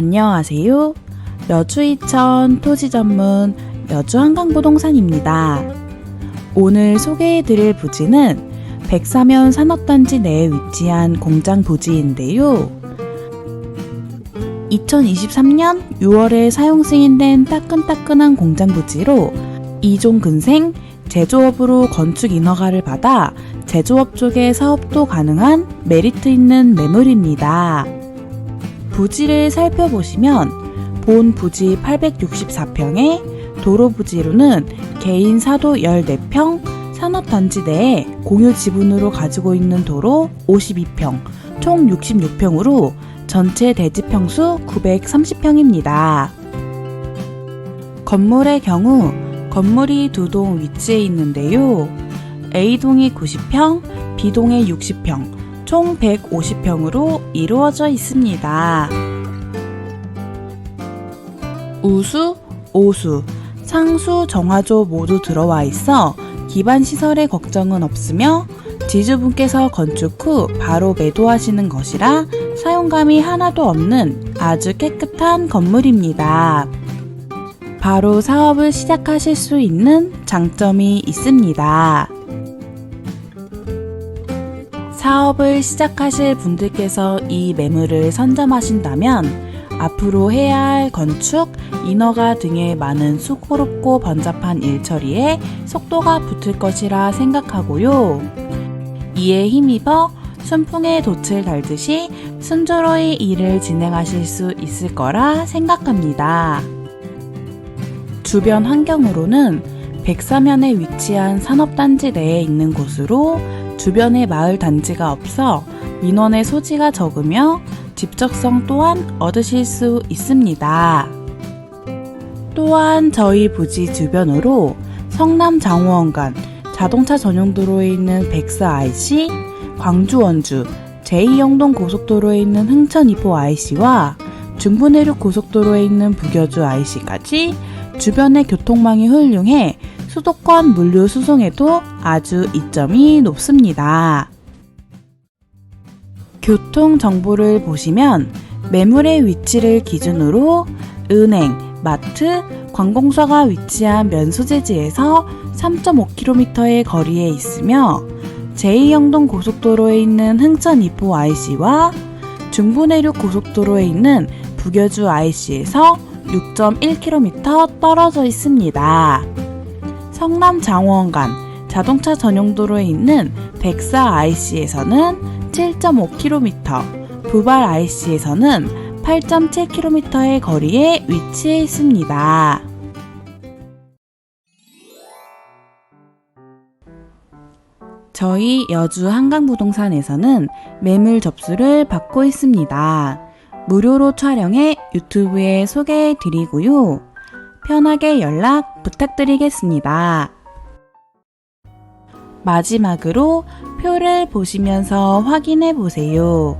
안녕하세요. 여주 이천 토지 전문 여주 한강부동산입니다. 오늘 소개해 드릴 부지는 백사면 산업단지 내에 위치한 공장 부지인데요. 2023년 6월에 사용 승인된 따끈따끈한 공장 부지로 이종 근생 제조업으로 건축 인허가를 받아 제조업 쪽의 사업도 가능한 메리트 있는 매물입니다. 부지를 살펴보시면 본 부지 864평에 도로 부지로는 개인 사도 14평, 산업단지 내에 공유 지분으로 가지고 있는 도로 52평, 총 66평으로 전체 대지 평수 930평입니다. 건물의 경우 건물이 두 동 위치해 있는데요. A동이 90평, B동이 60평, 총 150평으로 이루어져 있습니다. 우수, 오수, 상수, 정화조 모두 들어와 있어 기반 시설의 걱정은 없으며 지주분께서 건축 후 바로 매도하시는 것이라 사용감이 하나도 없는 아주 깨끗한 건물입니다. 바로 사업을 시작하실 수 있는 장점이 있습니다. 사업을 시작하실 분들께서 이 매물을 선점하신다면 앞으로 해야 할 건축, 인허가 등의 많은 수고롭고 번잡한 일 처리에 속도가 붙을 것이라 생각하고요. 이에 힘입어 순풍에 돛을 달듯이 순조로이 일을 진행하실 수 있을 거라 생각합니다. 주변 환경으로는 백사면에 위치한 산업단지 내에 있는 곳으로 주변에 마을 단지가 없어 민원의 소지가 적으며 집적성 또한 얻으실 수 있습니다. 또한 저희 부지 주변으로 성남 장호원간 자동차 전용도로에 있는 백사 IC, 광주 원주 제2영동 고속도로에 있는 흥천 이포 IC와 중부 내륙 고속도로에 있는 북여주 IC까지 주변의 교통망이 훌륭해 수도권 물류 수송에도 아주 이점이 높습니다. 교통 정보를 보시면 매물의 위치를 기준으로 은행, 마트, 관공서가 위치한 면소재지에서 3.5km의 거리에 있으며 제2영동 고속도로에 있는 흥천 이포 IC와 중부내륙 고속도로에 있는 북여주 IC에서 6.1km 떨어져 있습니다. 성남 장원간 자동차 전용도로에 있는 백사 IC에서는 7.5km, 부발 IC에서는 8.7km의 거리에 위치해 있습니다. 저희 여주 한강부동산에서는 매물 접수를 받고 있습니다. 무료로 촬영해 유튜브에 소개해 드리고요. 편하게 연락 부탁드리겠습니다. 마지막으로 표를 보시면서 확인해 보세요.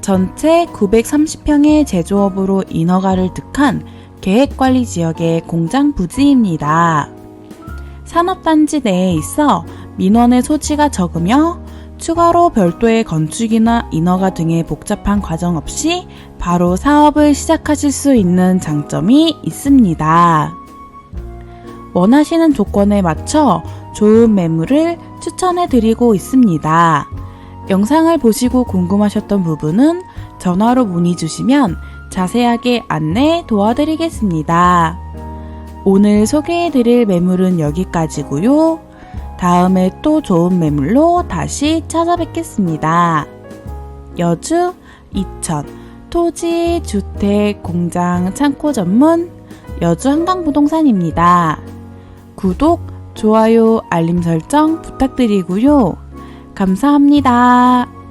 전체 930평의 제조업으로 인허가를 득한 계획관리 지역의 공장 부지입니다. 산업단지 내에 있어 민원의 소지가 적으며 추가로 별도의 건축이나 인허가 등의 복잡한 과정 없이 바로 사업을 시작하실 수 있는 장점이 있습니다. 원하시는 조건에 맞춰 좋은 매물을 추천해 드리고 있습니다. 영상을 보시고 궁금하셨던 부분은 전화로 문의 주시면 자세하게 안내 도와드리겠습니다. 오늘 소개해 드릴 매물은 여기까지고요. 다음에 또 좋은 매물로 다시 찾아뵙겠습니다. 여주, 이천, 토지, 주택, 공장, 창고 전문 여주 한강부동산입니다. 구독, 좋아요, 알림 설정 부탁드리고요. 감사합니다.